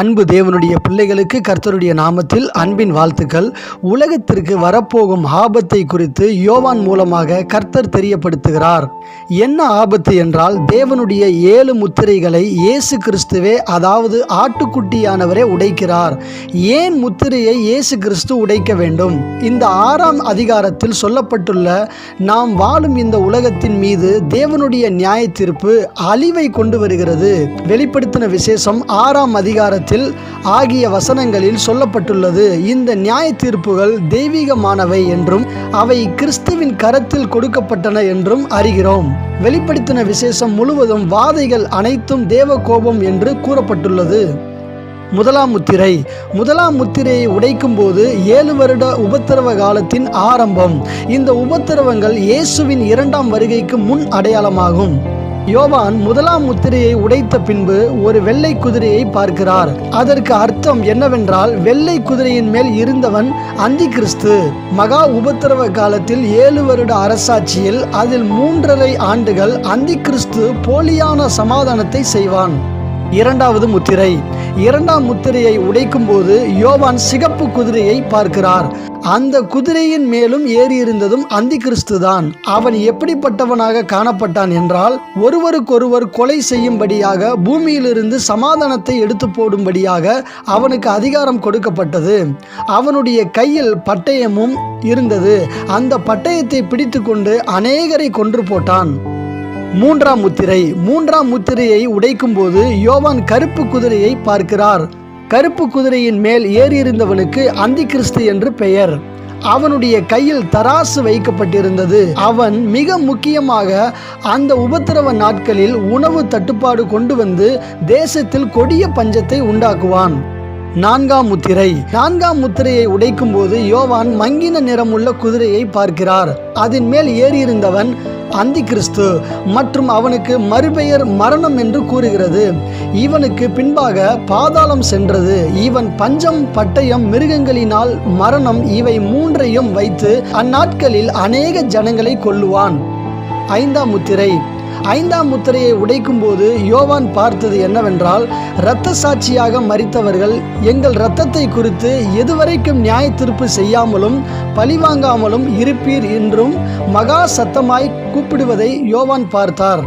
அன்பு தேவனுடைய பிள்ளைகளுக்கு கர்த்தருடைய நாமத்தில் அன்பின் வாழ்த்துக்கள். உலகத்திற்கு வரப்போகும் ஆபத்தை குறித்து யோவான் மூலமாக கர்த்தர் தெரியப்படுத்துகிறார். என்ன ஆபத்து என்றால் தேவனுடைய ஏழு முத்திரைகளை இயேசு கிறிஸ்துவே அதாவது ஆட்டுக்குட்டியானவரே உடைக்கிறார். ஏன் முத்திரையை இயேசு கிறிஸ்து உடைக்க வேண்டும்? இந்த ஆறாம் அதிகாரத்தில் சொல்லப்பட்டுள்ள நாம் வாழும் இந்த உலகத்தின் மீது தேவனுடைய நியாய தீர்ப்பு அழிவை கொண்டு வருகிறது. வெளிப்படுத்தின விசேஷம் ஆறாம் அதிகாரத்தில் ஆகிய வசனங்களில் சொல்லப்பட்டுள்ளது. இந்த நியாய தீர்ப்புகள் தெய்வீகமானவை என்றும் அவை கிறிஸ்துவின் கரத்தில் கொடுக்கப்பட்டன என்றும் அறிகிறோம். வெளிப்படுத்தின விசேஷம் முழுவதும் வாதைகள் அனைத்தும் தேவ கோபம் என்று கூறப்பட்டுள்ளது. முதலாம் முத்திரை. முதலாம் முத்திரையை உடைக்கும் போது ஏழு வருட உபத்திரவ காலத்தின் ஆரம்பம். இந்த உபத்திரவங்கள் இயேசுவின் இரண்டாம் வருகைக்கு முன் அடையாளமாகும். யோவான் முதலாம் முத்திரையை உடைத்த பின்பு ஒரு வெள்ளை குதிரையை பார்க்கிறார். அதற்கு அர்த்தம் என்னவென்றால் வெள்ளை குதிரையின் மேல் இருந்தவன் அந்தி கிறிஸ்து. மகா உபத்திரவ காலத்தில் ஏழு வருட அரசாட்சியில் அதில் மூன்றரை ஆண்டுகள் அந்தி கிறிஸ்து போலியான சமாதானத்தை செய்வான். இரண்டாவது முத்திரை. இரண்டாம் முத்திரையை உடைக்கும் போது யோவான் சிகப்பு குதிரையை பார்க்கிறார். அந்த குதிரையின் மேலும் ஏறி இருந்ததும் அந்தி கிறிஸ்துதான். அவன் எப்படிப்பட்டவனாக காணப்பட்டான் என்றால் ஒருவருக்கொருவர் கொலை செய்யும்படியாக பூமியிலிருந்து சமாதானத்தை எடுத்து போடும்படியாக அவனுக்கு அதிகாரம் கொடுக்கப்பட்டது. அவனுடைய கையில் பட்டயமும் இருந்தது. அந்த பட்டயத்தை பிடித்துக்கொண்டு அநேகரை கொன்று போட்டான். மூன்றாம் முத்திரை. மூன்றாம் முத்திரையை உடைக்கும் போது யோவான் கருப்பு குதிரையை பார்க்கிறார். கருப்பு குதிரையின் மேல் ஏறியிருந்தவனுக்கு அந்தி கிறிஸ்து என்று பெயர். அவனுடைய கையில் தராசு வைக்கப்பட்டிருந்தது. அவன் மிக முக்கியமாக அந்த உபத்திரவ நாட்களில் உணவு தட்டுப்பாடு கொண்டு வந்து தேசத்தில் கொடிய பஞ்சத்தை உண்டாக்குவான். நான்காம் முத்திரை. நான்காம் முத்திரையை உடைக்கும் போது யோவான் மங்கின நிறமுள்ள குதிரையை பார்க்கிறார். அதன் மேல் ஏறியிருந்தவன் அந்தி கிறிஸ்து மற்றும் அவனுக்கு மறுபெயர் மரணம் என்று கூறுகிறது. இவனுக்கு பின்பாக பாதாளம் சென்றது. இவன் பஞ்சம் பட்டயம் மிருகங்களினால் மரணம் இவை மூன்றையும் வைத்து அந்நாட்களில் அநேக ஜனங்களை கொல்லுவான். ஐந்தாம் முத்திரை. ஐந்தாம் முத்திரையை உடைக்கும் போது யோவான் பார்த்தது என்னவென்றால் இரத்த சாட்சியாக மறித்தவர்கள் எங்கள் இரத்தத்தை குறித்து எதுவரைக்கும் நியாய தீர்ப்பு செய்யாமலும் பழிவாங்காமலும் இருப்பீர் என்றும் மகா சத்தமாய் கூப்பிடுவதை யோவான் பார்த்தார்.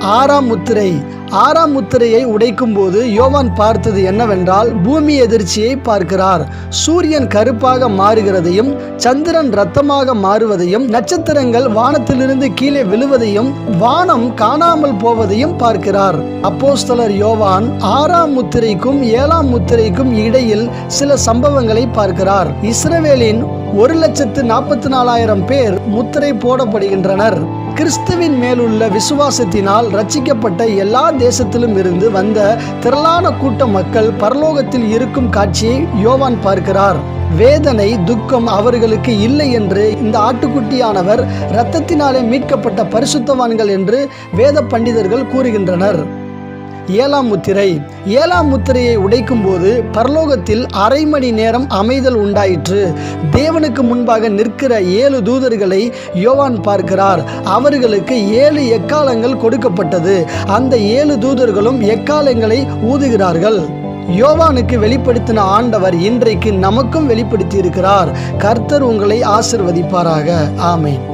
ஆறாம் முத்திரை ஆறாம் முத்திரையை உடைக்கும் போது யோவான் பார்த்தது என்னவென்றால் பூமி எதிர்ச்சியை பார்க்கிறார். சூரியன் கருப்பாக மாறுகிறதையும் சந்திரன் ரத்தமாக மாறுவதையும் நட்சத்திரங்கள் வானத்திலிருந்து கீழே விழுவதையும் வானம் காணாமல் போவதையும் பார்க்கிறார். அப்போஸ்தலர் யோவான் ஆறாம் முத்திரைக்கும் ஏழாம் முத்திரைக்கும் இடையில் சில சம்பவங்களை பார்க்கிறார். இஸ்ரவேலின் ஒரு லட்சத்து நாற்பத்தி நாலாயிரம் பேர் முத்திரை போடப்படுகின்றனர். கிறிஸ்துவின் மேலுள்ள விசுவாசத்தினால் ரட்சிக்கப்பட்ட எல்லா தேசத்திலும் இருந்து வந்த திரளான கூட்ட மக்கள் பரலோகத்தில் இருக்கும் காட்சியை யோவான் பார்க்கிறார். வேதனை துக்கம் அவர்களுக்கு இல்லை என்று இந்த ஆட்டுக்குட்டியானவர் இரத்தத்தினாலே மீட்கப்பட்ட பரிசுத்தவான்கள் என்று வேத பண்டிதர்கள் கூறுகின்றனர். ஏழாம் முத்திரை. ஏழாம் முத்திரையை உடைக்கும் போது பரலோகத்தில் அரை மணி நேரம் அமைதல் உண்டாயிற்று. தேவனுக்கு முன்பாக நிற்கிற ஏழு தூதர்களை யோவான் பார்க்கிறார். அவர்களுக்கு ஏழு எக்காலங்கள் கொடுக்கப்பட்டது. அந்த ஏழு தூதர்களும் எக்காலங்களை ஊதுகிறார்கள். யோவானுக்கு வெளிப்படுத்தின ஆண்டவர் இன்றைக்கு நமக்கும் வெளிப்படுத்தி இருக்கிறார் கர்த்தர் உங்களை ஆசிர்வதிப்பாராக. ஆமேன்.